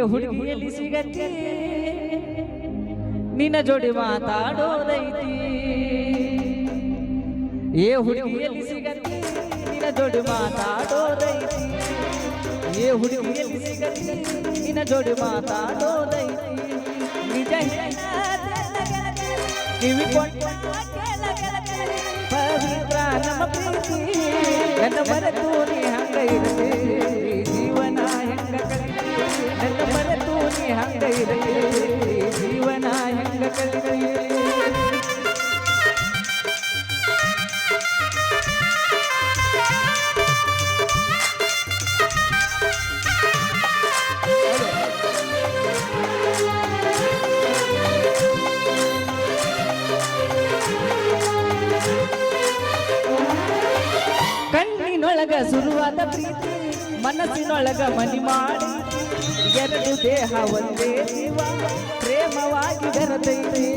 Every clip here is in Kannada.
ಏ ಹುಡುಗಿಯಲ್ಲಿ ಸಿಗತ್ತೆ ನಿನ್ನ ಜೋಡಿ ಮಾತಾಡೋದೈತಿ ಏ ಹುಡುಗಿಯಲ್ಲಿ ಸಿಗತ್ತೆ ನಿನ್ನ ಜೋಡಿ ಮಾತಾಡೋದೈತಿ ಏ ಹುಡುಗಿಯಲ್ಲಿ ಸಿಗತ್ತೆ ನಿನ್ನ ಜೋಡಿ ಮಾತಾಡೋದೈತಿ ನಿಜ ಹೇಳದೆ ಕಿವಿ ಕೊಟ್ಟ ಕೇಳ ಗೆಳತಿ, ಪವಿತ್ರ ನಮ್ಮ ಪ್ರೀತಿ ನನ್ನ ಮರೆತು ನೀ ಹಂಗ ಇರಲಿ ನೀ ಹಂಗ ಇರಲಿ ಜೀವನ ಹೆಂಗ ಕಲಿತಿ ಕಣ್ಣಿನೊಳಗ ಶುರುವಾದ ಪ್ರೀತಿ ಮನಸ್ಸಿನೊಳಗ ಮನಿ ಮಾಡಿ ಎರಡು ದೇಹ ಒಂದೇ ಜೀವ ಪ್ರೇಮವಾಗಿ ಬೆರತೈತಿ.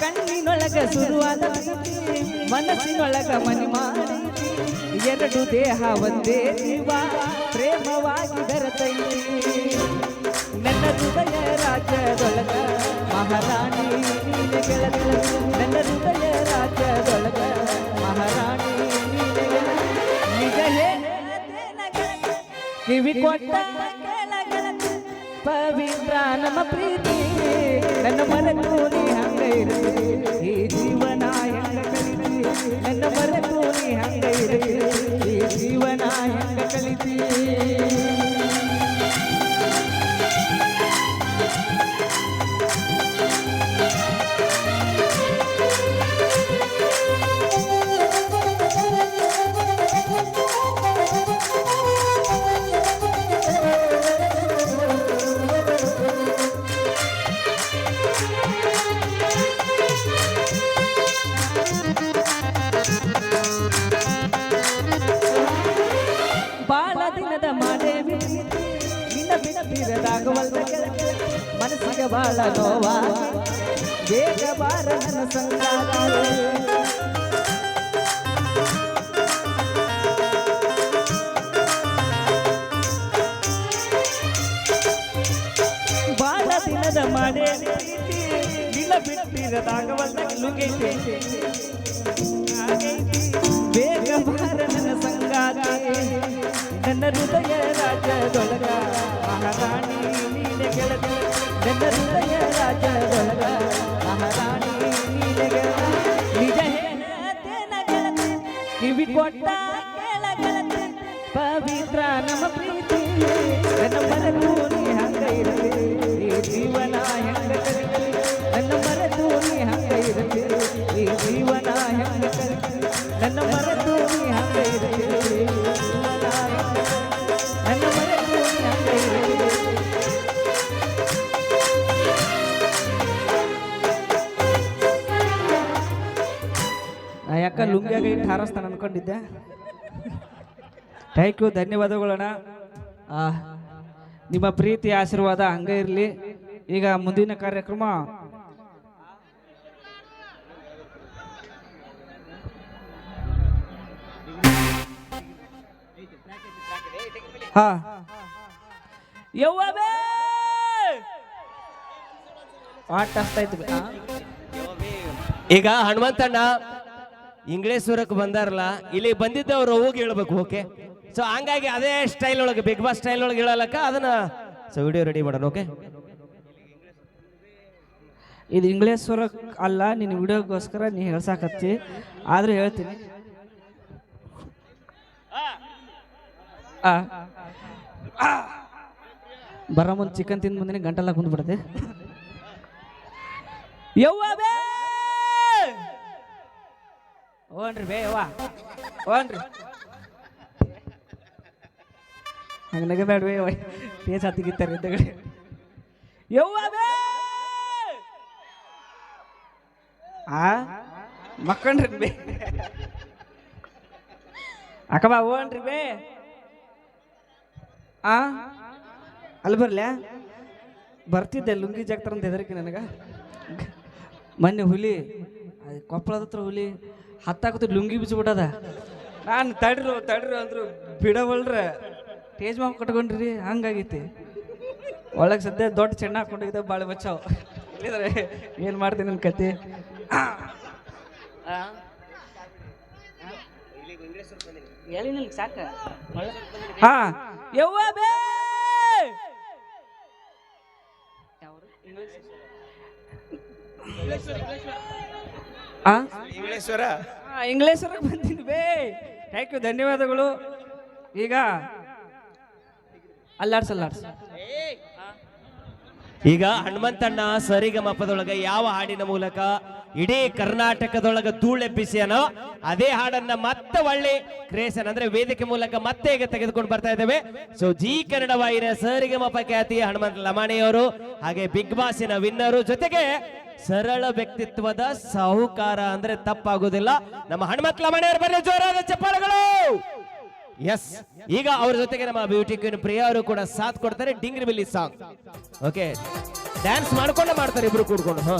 ಕಣ್ಣಿನೊಳಗ ಶುರುವಾದ ಮನಸ್ಸಿನೊಳಗ ಮನಿ ಮಾಡಿ. ಎರಡು ದೇಹ ಒಂದೇ ಜೀವ ಪ್ರೇಮವಾಗಿ ಬೆರತೈತಿ. ನನ್ನ ಹೃದಯ ಕೊಟ್ಟ ಕೇಳ ಗೆಳತಿ, ಪವಿತ್ರ ನಮ್ಮ ಪ್ರೀತಿ ನನ್ನ ಮರೆತು ನೀ ಹಂಗ ಇರಲಿ ಈ ಜೀವನ ಹೆಂಗ ಕಲಿತಿ ನನ್ನ ಮರೆತು ನೀ ಹಂಗ ಇರಲಿ ಈ ಜೀವನ ಹೆಂಗ ಕಲಿತಿ ಬಾಳ ನೋವ ಬೇಗ ಬಾರ ನನ್ನ ಸಂಗಾತಿ ಬಾಳ ದಿನದ ಮಾಡೇವಿ ಪ್ರೀತಿ, ನಿನ್ನ ಬಿಟ್ಟಿರದಾಗವಲ್ದ ಲುಗೈತೆ ಬೇಗ ಬಾರ ನನ್ನ ಸಂಗಾತಿ ನನ್ನ ಹೃದಯ ರಾಜ್ಯದೊಳಗ ಕಿವಿ ಕೊಟ್ಟ ಕೇಳ ಗೆಳತಿ ಪವಿತ್ರ ನಮ್ಮ ಪ್ರೀತಿ ನನ್ನ ಮರೆತು ನೀ ಹಂಗ ಇರಲಿ ಈ ಜೀವನ ಹೆಂಗ ಯಾಕ ಲುಂಗಿಯಾಗ ಇಟ್ಟು ಹಾರಸ್ತಾನ ಅನ್ಕೊಂಡಿದ್ದೆ. ಥ್ಯಾಂಕ್ ಯು ಧನ್ಯವಾದಗಳಣ್ಣ. ನಿಮ್ಮ ಪ್ರೀತಿ, ಆಶೀರ್ವಾದ ಹಂಗೆ ಇರಲಿ. ಈಗ ಮುಂದಿನ ಕಾರ್ಯಕ್ರಮ. ಆಟ ಈಗ ಹನುಮಂತಣ್ಣ ಇಂಗ್ಲೇಶ್ವರಕ್ಕೆ ಬಂದಾರಲ್ಲ ಇಲ್ಲಿ ಬಂದಿದ್ದವ್ರು ಹೋಗಿ ಹೇಳ್ಬೇಕು ಓಕೆ ಸೊ ಹಂಗಾಗಿ ಅದೇ ಸ್ಟೈಲ್ ಒಳಗೆ ಬಿಗ್ ಬಾಸ್ ಸ್ಟೈಲ್ ಒಳಗೆ ಹೇಳಲಕ್ಕ ಅದನ್ನ ಸೊ ವಿಡಿಯೋ ರೆಡಿ ಮಾಡೋಣ ಓಕೆ ಇದು ಇಂಗ್ಲೀಷ್ ಅಲ್ಲ, ನಿನ್ನ ವಿಡಿಯೋಗೋಸ್ಕರ ನೀ ಹೇಳ್ಸಾಕತ್ತಿ. ಆದ್ರೆ ಹೇಳ್ತೀನಿ. ಬರೋ ಮುಂದೆ ಚಿಕನ್ ತಿಂದು ಬಂದಿನಿ ಗಂಟೆಲ್ಲ ಕುಂದ್ಬಿಡದೆ. ಯವ್ವ ಬೇ ಓನ್ರಿ ಬೇ, ಯವ್ವ. ಓನ್ರಿ ಹಂಗೆ ನಗಬೇಡ ಬೇ ಯವ್ವ ಟೇಸ್ ಹತ್ತಿಗಿತ್ತಾರೆ ಎದ್ದಗಡೆ ಯವ್ವ ಬೇ! ಆ? ಮಕ್ಕಂಡ್ರಿ ಬೇ. ಅಕ್ಕಬಾ ಓನ್ರಿ ಬೇ. ಆ? ಅಲ್ಲಿ ಬರ್ಲ್ಯಾ? ಬರ್ತಿದ್ದೆ, ಲುಂಗಿ ಜಾಗ್ತಾರಂತ ಹೆದರಿಕೆ ನನಗೆ. ಮೊನ್ನೆ ಹುಲಿ ಕೊಪ್ಪಳದ ಹತ್ರ ಹುಲಿ ಹತ್ತಾಕತ್ತು ಲುಂಗಿ ಬಿಚ್ಚಿಬಿಟ್ಟದ. ನಾನು ತಡ್ರು ತಡ್ರು ಅಂದ್ರು ಬಿಡವಲ್ರ. ಟೇಜ್ ಮಾವು ಕಟ್ಕೊಂಡ್ರಿ ಹಂಗಾಗೈತಿ. ಒಳಗೆ ಸದ್ಯ ದೊಡ್ಡ ಚೆನ್ನ ಹಾಕೊಂಡಿದ್ದೆ ಭಾಳ ಬಚ್ಚಾವ್. ಇಲ್ಲಿದ್ರೆ ಏನು ಮಾಡ್ತೀನಿ ನನ್ನ ಕತೆ ಹೇಳಿನಿಲ್ಲ ಸಾಕ? ಹಾ. ಯವ್ವ ಬೇ! ಆ? ಇಂಗ್ಲೇಶ್ವರ? ಇಂಗ್ಲೇಶ್ವರ ಬಂದಿದ್ದು ಬೇ ಥ್ಯಾಂಕ್ ಯು ಧನ್ಯವಾದಗಳು. ಈಗ ಅಲ್ಲಾಡ್ಸ ಅಲ್ಲಾಡ್ಸ ಈಗ ಹನುಮಂತಣ್ಣ ಸರಿಗಮಪದೊಳಗ ಯಾವ ಹಾಡಿನ ಮೂಲಕ ಇಡೀ ಕರ್ನಾಟಕದೊಳಗ ಧೂಳೆಬ್ಬಿಸಿಯನೋ ಅದೇ ಹಾಡನ್ನ ಮತ್ತೆ ಒಳ್ಳೆ ಕ್ರೇಸನ್ ಅಂದ್ರೆ ವೇದಿಕೆ ಮೂಲಕ ಮತ್ತೆ ಈಗ ತೆಗೆದುಕೊಂಡು ಬರ್ತಾ ಇದ್ದೇವೆ. ಸೊ ಜಿ ಕನ್ನಡ ವಾಹಿನಿಯ ಸರಿಗಮಪ ಖ್ಯಾತಿ ಹನುಮಂತ ಲಮಾಣಿಯವರು ಹಾಗೆ ಬಿಗ್ ಬಾಸಿನ ವಿನ್ನರು ಜೊತೆಗೆ ಸರಳ ವ್ಯಕ್ತಿತ್ವದ ಸಾಹುಕಾರ ಅಂದ್ರೆ ತಪ್ಪಾಗುವುದಿಲ್ಲ ನಮ್ಮ ಹಣ್ಮಕ್ಳ ಮನೆಯವರು ಬನ್ನಿ, ಜೋರಾದ ಚಪ್ಪಾಳೆಗಳು. ಎಸ್ ಈಗ ಅವ್ರ ಜೊತೆಗೆ ನಮ್ಮ ಬ್ಯೂಟಿ ಕ್ವೀನ್ ಪ್ರಿಯಾ ಅವರು ಕೂಡ ಸಾಥ್ ಕೊಡ್ತಾರೆ, ಡಿಂಗ್ರಿ ಬಿಲ್ಲಿ ಸಾಂಗ್. ಓಕೆ ಡ್ಯಾನ್ಸ್ ಮಾಡ್ಕೊಂಡು ಮಾಡ್ತಾರೆ ಇಬ್ರು ಕೂಡ್ಕೊಂಡು, ಹಾ.